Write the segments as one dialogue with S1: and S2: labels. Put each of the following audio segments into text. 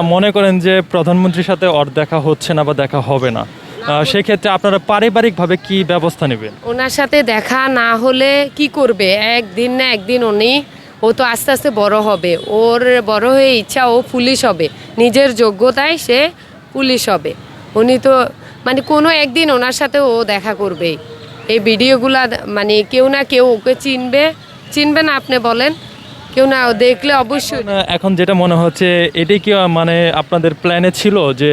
S1: মনে করেন যে প্রধানমন্ত্রীর সাথে অর দেখা হচ্ছে না বা দেখা হবে না সেক্ষেত্রে আপনারা পারিবারিকভাবে কি ব্যবস্থা নেবেন?
S2: ওনার সাথে দেখা না হলে কি করবে? একদিন না একদিন উনি ও তো আস্তে আস্তে বড় হবে। ওর বড় হয়ে ইচ্ছা ও পুলিশ হবে। নিজের যোগ্যতায় সে পুলিশ হবে। উনি তো মানে কোনো একদিন ওনার সাথে ও দেখা করবেই। এই ভিডিওগুলা মানে কেউ না কেউ ওকে চিনবে। চিনবে না আপনি বলেন। কেউ না দেখলে অবশ্যই।
S1: এখন যেটা মনে হচ্ছে এটাই কি মানে আপনাদের প্ল্যানে ছিল যে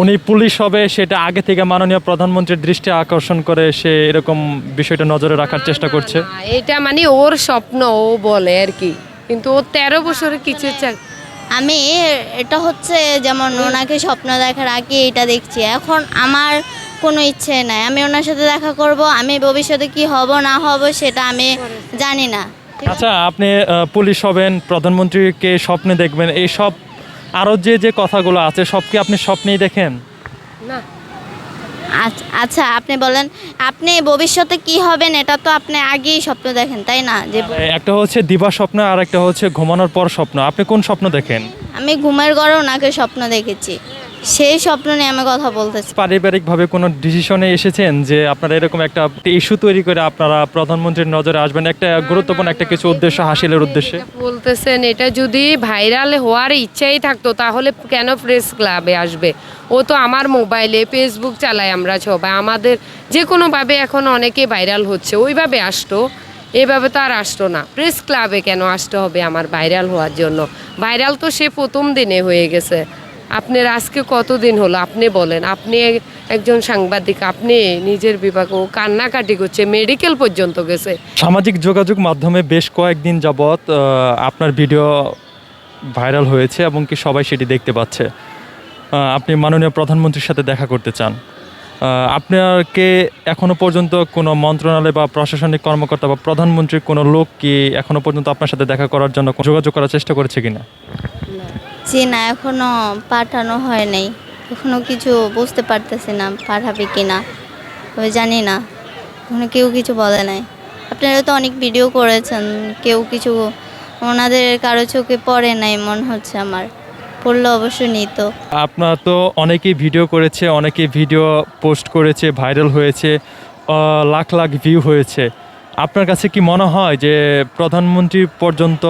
S1: উনি পুলিশ হবে সেটা আগে থেকে মাননীয় প্রধানমন্ত্রীর দৃষ্টি আকর্ষণ করে সে এরকম বিষয়টা নজরে রাখার চেষ্টা করছে?
S2: এটা মানে ওর স্বপ্ন ও বলে আর কি। কিন্তু ও তেরো বছরের কিছু
S3: আমি এটা হচ্ছে যেমন ওনাকে স্বপ্ন দেখার আগে এটা দেখছি। এখন আমার কোনো ইচ্ছে নাই। আমি ওনার সাথে দেখা করব আমি ভবিষ্যতে কি হব না হব সেটা আমি জানি না?
S1: আচ্ছা আপনি পুলিশ হবেন প্রধানমন্ত্রীকে স্বপ্নে দেখবেন এই সব আরও যে যে কথাগুলো আছে সব কি আপনি স্বপ্নেই দেখেন?
S2: না।
S3: আচ্ছা- আপনি বলেন আপনি ভবিষ্যতে কি হবেন এটা তো আপনি আগেই স্বপ্ন দেখেন তাই না? যে
S1: একটা হচ্ছে দিবা স্বপ্ন আর একটা হচ্ছে ঘুমানোর পর স্বপ্ন আপনি কোন স্বপ্ন দেখেন?
S3: আমি ঘুমের ঘরে ওনাকে স্বপ্ন দেখেছি। সেই স্বপ্ন নিয়ে আমি কথা বলতেছি
S1: পারিবারিকভাবে কোনো ডিসিশনে এসেছেন যে আপনারা এরকম একটা ইস্যু তৈরি করে আপনারা প্রধানমন্ত্রীর নজরে আসবেন? একটা গুরুত্বপূর্ণ একটা কিছু উদ্দেশ্য হাসিলের উদ্দেশ্যে।
S2: বলতেছেন এটা যদি ভাইরাল হওয়ার ইচ্ছাই থাকতো তাহলে কেন প্রেস ক্লাবে আসবে? ও তো আমার মোবাইলে ফেসবুক চালাই আমরা সবাই। আমাদের যে কোনোভাবে এখন অনেকে ভাইরাল হচ্ছে ওইভাবে আসতো এভাবে তো আর আসতো না। প্রেস ক্লাবে কেন আসতে হবে আমার ভাইরাল হওয়ার জন্য? ভাইরাল তো সে প্রথম দিনে হয়ে গেছে। আপনার আজকে কতদিন হলো? আপনি বলেন। আপনি একজন সাংবাদিক আপনি নিজের বিভাগ ও কান্নাকাটি করছে মেডিকেল পর্যন্ত গেছে।
S1: সামাজিক যোগাযোগ মাধ্যমে বেশ কয়েকদিন যাবৎ আপনার ভিডিও ভাইরাল হয়েছে এবং কি সবাই সেটি দেখতে পাচ্ছে। আপনি মাননীয় প্রধানমন্ত্রীর সাথে দেখা করতে চান। আপনাকে এখনও পর্যন্ত কোনো মন্ত্রণালয় বা প্রশাসনিক কর্মকর্তা বা প্রধানমন্ত্রীর কোনো লোক কি এখনও পর্যন্ত আপনার সাথে দেখা করার জন্য যোগাযোগ করার চেষ্টা করেছে কিনা?
S3: জি না, এখনও পাঠানো হয় নাই এখনও কিছু বুঝতে পারতেছি না পাঠাবে কি না তবে জানি না, এখনও কেউ কিছু বলে নাই। আপনারা তো অনেক ভিডিও করেছেন, কেউ কিছু ওনাদের কারও চোখে পড়ে নাই, মনে হচ্ছে আমার। পড়লে অবশ্যই নিত।
S1: আপনার তো অনেকেই ভিডিও করেছে অনেকে ভিডিও পোস্ট করেছে ভাইরাল হয়েছে লাখ লাখ ভিউ হয়েছে। আপনার কাছে কি মনে হয় যে প্রধানমন্ত্রী পর্যন্ত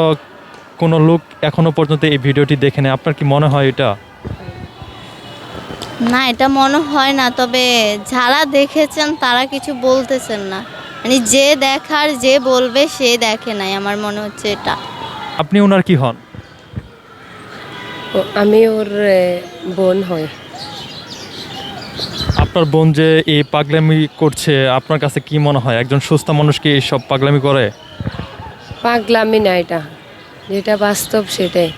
S1: কোনো লোক এখনও পর্যন্ত এই ভিডিওটি দেখে নেয়। আপনার কি মনে হয় এটা?
S3: না এটা মনে হয় না তবে যারা দেখেছেন তারা কিছু বলতেছেন না। মানে যে দেখার যে বলবে সে দেখে নাই আমার মনে হচ্ছে এটা।
S1: আপনি ওনার কি হন?
S2: ও আমি ওর বোন হই।
S1: আপনার বোন যে এই পাগলামি করছে আপনার কাছে কি মনে হয়? একজন সুস্থ মানুষ কি এইসব পাগলামি করে?
S2: পাগলামি না এটা। যেটা বাস্তব সেটাই।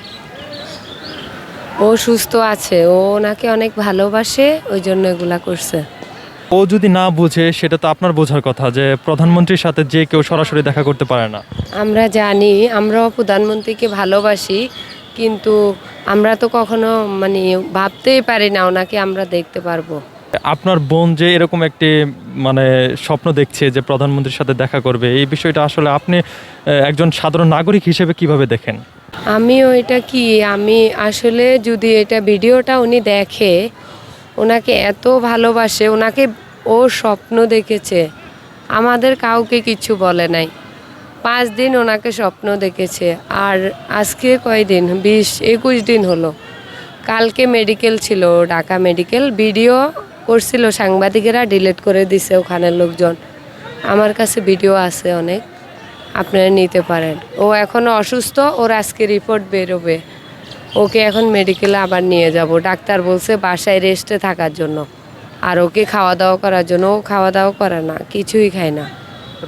S2: ও সুস্থ আছে ও ওনাকে অনেক ভালোবাসে ওই জন্য এগুলা করছে।
S1: ও যদি না বুঝে সেটা তো আপনার বোঝার কথা যে প্রধানমন্ত্রীর সাথে যে কেউ সরাসরি দেখা করতে পারে না।
S2: আমরা জানি আমরাও প্রধানমন্ত্রীকে ভালোবাসি কিন্তু আমরা তো কখনো মানে ভাবতেই পারি না ওনাকে আমরা দেখতে পারব।
S1: আপনার বোন যে এরকম একটি মানে স্বপ্ন দেখছে যে প্রধানমন্ত্রীর সাথে দেখা করবে, এই বিষয়টা আসলে আপনি একজন সাধারণ নাগরিক হিসেবে কীভাবে দেখেন?
S2: আমি ওইটা কি, আমি আসলে যদি এটা ভিডিওটা উনি দেখে, ওনাকে এত ভালোবাসে, ওনাকে ও স্বপ্ন দেখেছে, আমাদের কাউকে কিছু বলে নাই। পাঁচ দিন ওনাকে স্বপ্ন দেখেছে, আর আজকে কয়দিন বিশ, একুশ দিন হলো। কালকে মেডিকেল ছিল, ঢাকা মেডিকেল, ভিডিও করছিল, সাংবাদিকেরা ডিলিট করে দিছে ওখানের লোকজন। আমার কাছে ভিডিও আছে অনেক, আপনারা নিতে পারেন। ও এখন অসুস্থ, ওর আজকে রিপোর্ট বেরোবে। ওকে এখন মেডিকেলে আবার নিয়ে যাব। ডাক্তার বলছে বাসায় রেস্টে থাকার জন্য। আর ওকে খাওয়া দাওয়া করার জন্য। ও খাওয়া দাওয়া করে না, কিছুই খায় না।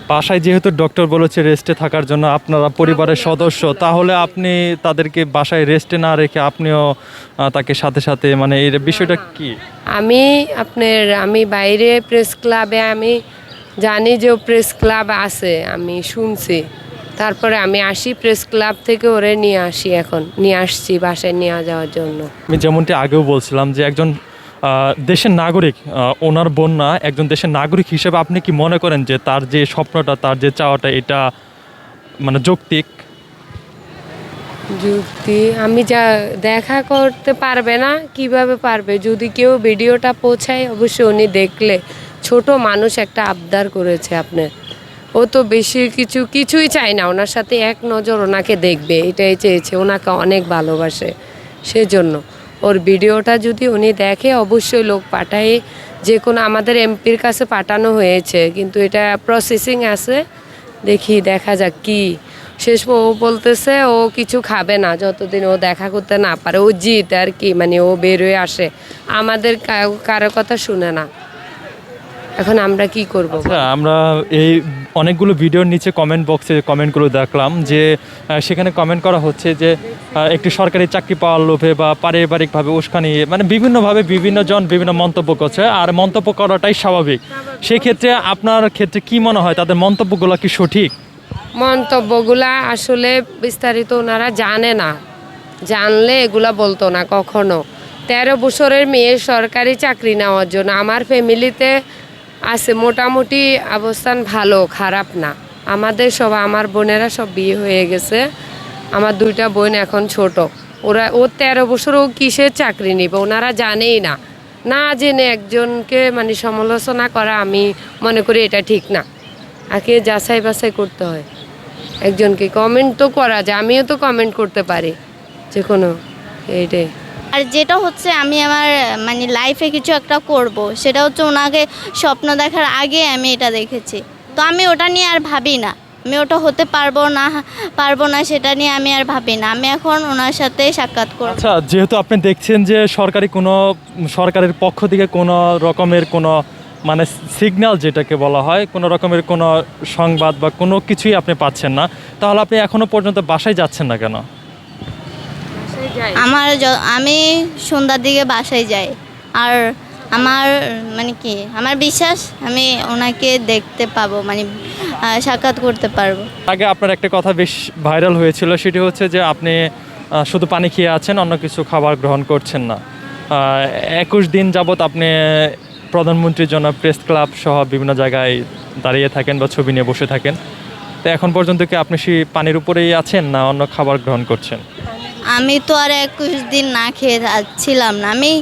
S1: বাসায় যেহেতু ডক্টর বলেছে রেস্টে থাকার জন্য আপনারা পরিবারের সদস্য তাহলে আপনি তাদেরকে বাসায় রেস্টে না রেখে আপনিও তাকে সাথে সাথে মানে এই বিষয়টা কি?
S2: আমি আপনার আমি বাইরে প্রেস ক্লাবে আমি জানি যে প্রেস ক্লাব আছে আমি শুনছি। তারপরে আমি আসি প্রেস ক্লাব থেকে ওরে নিয়ে আসি এখন নিয়ে আসছি বাসায় নিয়ে যাওয়ার জন্য।
S1: আমি যেমনটি আগেও বলছিলাম যে একজন দেশের নাগরিক ওনার বন্যা একজন দেশের নাগরিক হিসেবে আপনি কি মনে করেন যে তার যে স্বপ্নটা, তার যে চাওয়াটা, এটা মানে যৌক্তিক?
S2: যুক্তি। আমি যা দেখা করতে পারবে না, কীভাবে পারবে? যদি কেউ ভিডিওটা পৌঁছায়, অবশ্যই উনি দেখলে। ছোট মানুষ একটা আবদার করেছে আপনার। ও তো বেশি কিছু, কিছুই চায় না। ওনার সাথে এক নজর ওনাকে দেখবে। এটাই চেয়েছে। ওনাকে অনেক ভালোবাসে। সেজন্য। ওর ভিডিওটা যদি উনি দেখে, অবশ্যই লোক পাঠায়, যে কোনো আমাদের এমপির কাছে পাঠানো হয়েছে। কিন্তু এটা প্রসেসিং আছে। দেখি, দেখা যাক কি। শেষ ও বলতেছে, ও কিছু খাবে না, যতদিন ও দেখা করতে না পারে। ও জিত আর কি মানে ও বেরোয় আসে। আমাদের কারও কথা শুনে না। এখন আমরা কি করব?
S1: আচ্ছা আমরা এই অনেকগুলো ভিডিওর নিচে কমেন্ট বক্সে কমেন্টগুলো দেখলাম যে সেখানে কমেন্ট করা হচ্ছে যে একটি সরকারি চাকরি পাওয়ার লোভে বা পারিবারিকভাবে উস্কানি মানে বিভিন্নভাবে বিভিন্ন জন বিভিন্ন মন্তব্য করছে, আর মন্তব্য করাটাই স্বাভাবিক। সেক্ষেত্রে আপনার ক্ষেত্রে কি মনে হয়? তাদের মন্তব্যগুলো কি সঠিক?
S2: মন্তব্যগুলা আসলে বিস্তারিত ওনারা জানে না। জানলে এগুলা বলতো না কখনো। তেরো বছরের মেয়ে সরকারি চাকরি নেওয়ার জন্য আমার ফ্যামিলিতে আছে, মোটামুটি অবস্থান ভালো, খারাপ না। আমাদের সব, আমার বোনেরা সব বিয়ে হয়ে গেছে। আমার দুইটা বোন এখন ছোট। ওরা, ও তেরো বছর, ও কিসের চাকরি নিবে? ওনারা জানেই না। না জেনে একজনকে মানে সমালোচনা করা আমি মনে করি এটা ঠিক না। আগে যাচাই বাছাই করতে হয়। একজনকে কমেন্ট তো করা যায়, আমিও তো কমেন্ট করতে পারি। যে কোনো, এইটাই।
S3: আর যেটা হচ্ছে আমি আমার মানে লাইফে কিছু একটা করব, সেটা হচ্ছে ওনাকে স্বপ্ন দেখার আগে আমি এটা দেখেছি। তো আমি ওটা নিয়ে আর ভাবি না। আমি ওটা হতে পারব না পারব না সেটা নিয়ে আমি আর ভাবি না। আমি এখন ওনার সাথে সাক্ষাৎ করব।
S1: আচ্ছা যেহেতু আপনি দেখছেন যে সরকারি কোনো, সরকারের পক্ষ থেকে কোনো রকমের কোনো মানে সিগন্যাল যেটাকে বলা হয়, কোনো রকমের কোনো সংবাদ বা কোনো কিছুই আপনি পাচ্ছেন না, তাহলে আপনি এখনও পর্যন্ত বাসায় যাচ্ছেন না কেন?
S3: আমার আমি সন্ধ্যার দিকে বাসায় যাই। আর আমার মানে কি আমার বিশ্বাস আমি ওনাকে দেখতে পাবো মানে সাক্ষাৎ করতে পারব।
S1: আগে আপনার একটা কথা বেশ ভাইরাল হয়েছিল সেটি হচ্ছে যে আপনি শুধু পানি খেয়ে আছেন অন্য কিছু খাবার গ্রহণ করছেন না। একুশ দিন যাবৎ আপনি প্রধানমন্ত্রীর জন্য প্রেস ক্লাব সহ বিভিন্ন জায়গায় দাঁড়িয়ে থাকেন বা ছবি নিয়ে বসে থাকেন। তো এখন পর্যন্ত কি আপনি সেই পানির উপরেই আছেন না অন্য খাবার গ্রহণ করছেন?
S3: আমি তো আর একুশ দিন না খেয়ে ছিলাম না। আমি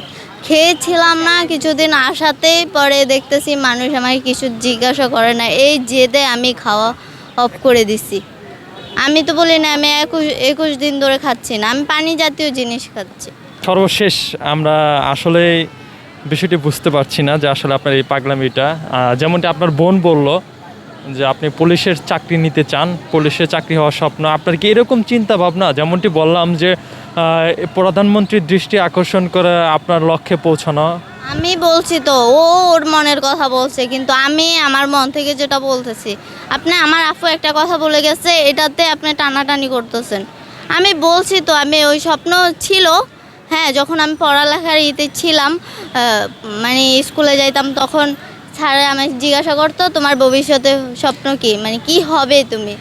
S3: খেয়েছিলাম না, কিছুদিন আসাতেই পরে দেখতেছি মানুষ আমাকে কিছু জিজ্ঞাসা করে না। এই জেদে আমি খাওয়া অফ করে দিছি। আমি তো বলি না, আমি একুশ একুশ দিন ধরে খাচ্ছি না, আমি পানি জাতীয় জিনিস খাচ্ছি।
S1: সর্বশেষ আমরা আসলে বিষয়টি বুঝতে পারছি না যে আসলে আপনার এই পাগলামিটা যেমনটি আপনার বোন বলল যে আপনি পুলিশের চাকরি নিতে চান, পুলিশের চাকরি হওয়ার স্বপ্ন, আপনার কি এরকম চিন্তা ভাবনা যেমনটি বললাম যে প্রধানমন্ত্রীর দৃষ্টি আকর্ষণ করে আপনার লক্ষ্যে পৌঁছানো।
S3: আমি বলছি তো, ও ওর মনের কথা বলছে, কিন্তু আমি আমার মন থেকে যেটা বলতেছি, আপনি আমার আফু একটা কথা বলে গেছে, এটাতে আপনি টানাটানি করতেছেন। আমি বলছি তো, আমি ওই স্বপ্ন ছিল হ্যাঁ যখন আমি পড়ালেখার ইতে ছিলাম মানে স্কুলে যাইতাম, তখন স্যারে আমাকে জিজ্ঞাসা করতো, তোমার ভবিষ্যতে স্বপ্ন কি? মানে কি হবে তুমি?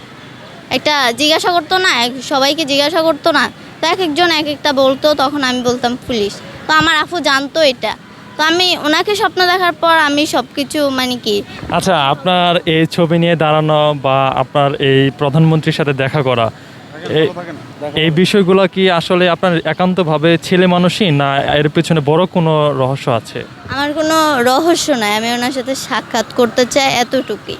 S3: একটা জিজ্ঞাসা করতো না সবাইকে জিজ্ঞাসা করতো না। তো এক একজন এক একটা বলতো, তখন আমি বলতাম, পুলিশ। তো আমার আফু জানতো এটা। তো আমি ওনাকে স্বপ্ন দেখার পর আমি সব কিছু মানে কি
S1: আচ্ছা আপনার এই ছবি নিয়ে দাঁড়ানো বা আপনার এই প্রধানমন্ত্রীর সাথে দেখা করা এই বিষয়গুলো কি আসলে আপনার একান্তভাবে ছেলে মানুষই না এর পেছনে বড় কোনো রহস্য আছে?
S3: আমার কোনো রহস্য নাই আমি ওনার সাথে সাক্ষাৎ করতে চাই এতটুকুই।